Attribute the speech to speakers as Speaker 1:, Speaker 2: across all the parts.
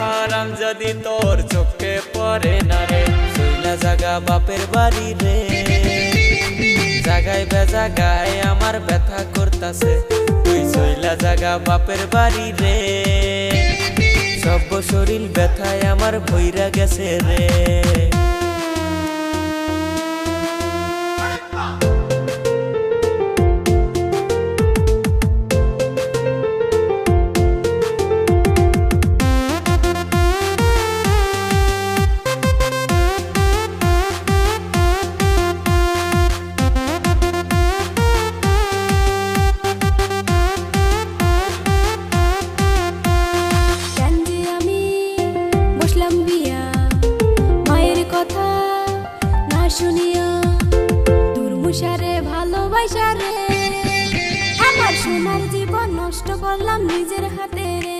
Speaker 1: হারাম যদি তোর চোখে পড়ে না রে, সইলা জাগা বাপের বাড়ি রে। জাগায় বেজা গায়ে আমার ব্যথা করতাছে, তুই সইলা জাগা বাপের বাড়ি রে। সব শরীর ব্যথায় আমার ভৈরা গেছে রে।
Speaker 2: বসলাম মায়ের কথা না শুনিয়া দুর্মুষারে ভালোবাসা রে আমার সোনার জীবন নষ্ট করলাম নিজের হাতে রে।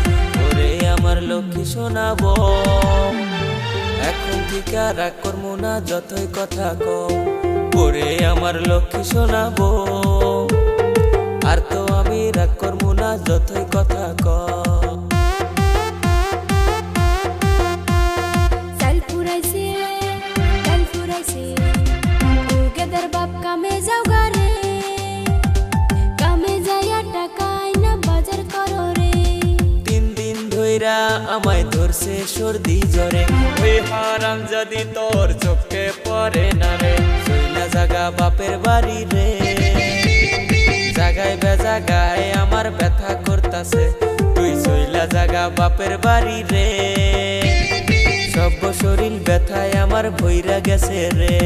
Speaker 1: আমার লক্ষ্মী শোনাব। এখন থেকে আর করব না, যতই কথা কম পরে আমার লক্ষ্মী শোনাব। আর তো আমি রাগ কর্ম না, যতই কথা কম ধরছে সর্দি জ্বরে। ওই হারাম যদি তোর চোখে পড়ে না রে। সইলা জাগা বাপের বাড়ি রে। জাগায় বেজাগায় আমার ব্যথা করতাছে। তুই সইলা জাগা বাপের বাড়ি রে। সব শরীর ব্যথায় আমার ভৈরা গেছে রে।